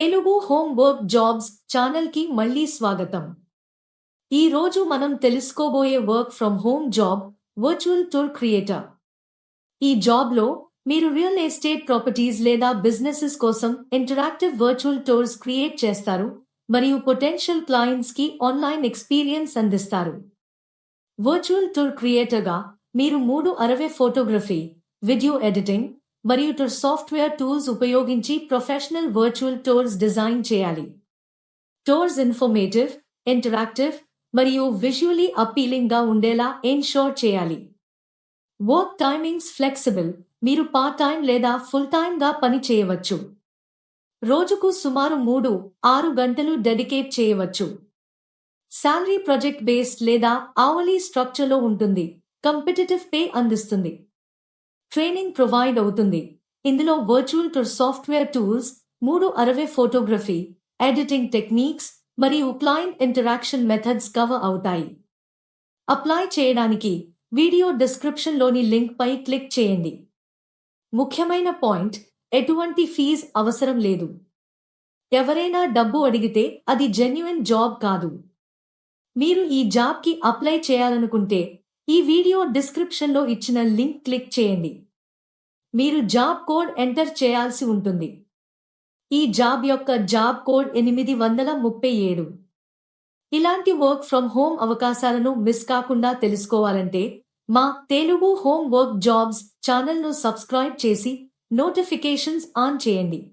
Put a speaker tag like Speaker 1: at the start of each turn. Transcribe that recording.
Speaker 1: Telugu home work jobs ఛానల్కి మళ్ళీ స్వాగతం. ఈ రోజు మనం తెలుసుకోబోయే work from home job virtual tour creator. ఈ జాబ్లో మీరు రియల్ ఎస్టేట్ ప్రాపర్టీస్ లేదా బిజినెసెస్ కోసం ఇంటరాక్టివ్ వర్చువల్ టూర్స్ క్రియేట్ చేస్తారు మరియు పొటెన్షియల్ క్లయింట్స్కి ఆన్లైన్ ఎక్స్పీరియన్స్ అందిస్తారు. వర్చువల్ టూర్ క్రియేటర్గా మీరు మూడు అరవై ఫోటోగ్రఫీ వీడియో ఎడిటింగ్ మరియు టూర్ సాఫ్ట్వేర్ టూల్స్ ఉపయోగించి ప్రొఫెషనల్ వర్చువల్ టూర్స్ డిజైన్ చేయాలి. టూర్స్ ఇన్ఫర్మేటివ్ ఇంటరాక్టివ్ మరియు విజువలీ అపీలింగ్గా ఉండేలా ఎన్షోర్ చేయాలి. వర్క్ టైమింగ్స్ ఫ్లెక్సిబుల్ మీరు పార్ట్ టైం లేదా ఫుల్ టైం గా పని చేయవచ్చు. రోజుకు సుమారు మూడు ఆరు గంటలు డెడికేట్ చేయవచ్చు. శాలరీ ప్రాజెక్ట్ బేస్డ్ లేదా ఆవలీ స్ట్రక్చర్లో ఉంటుంది. కంపిటేటివ్ పే అందిస్తుంది. ట్రైనింగ్ ప్రొవైడ్ అవుతుంది. ఇందులో వర్చువల్ టూర్ సాఫ్ట్వేర్ టూల్స్ మూడు అరవై ఫోటోగ్రఫీ ఎడిటింగ్ టెక్నిక్స్ మరియు క్లయింట్ ఇంటరాక్షన్ మెథడ్స్ కవర్ అవుతాయి. అప్లై చేయడానికి వీడియో డిస్క్రిప్షన్లోని లింక్ పై క్లిక్ చేయండి. ముఖ్యమైన పాయింట్ ఎటువంటి ఫీజ్ అవసరం లేదు. ఎవరైనా డబ్బు అడిగితే అది జెన్యున్ జాబ్ కాదు. మీరు ఈ జాబ్కి అప్లై చేయాలనుకుంటే ఈ వీడియో డిస్క్రిప్షన్లో ఇచ్చిన లింక్ క్లిక్ చేయండి. మీరు జాబ్ కోడ్ ఎంటర్ చేయాల్సి ఉంటుంది. ఈ జాబ్ యొక్క జాబ్ కోడ్ ఎనిమిది వందల ముప్పై ఏడు. ఇలాంటి వర్క్ ఫ్రమ్ హోమ్ అవకాశాలను మిస్ కాకుండా తెలుసుకోవాలంటే మా తెలుగు హోమ్ వర్క్ జాబ్స్ ఛానల్ను సబ్స్క్రైబ్ చేసి నోటిఫికేషన్స్ ఆన్ చేయండి.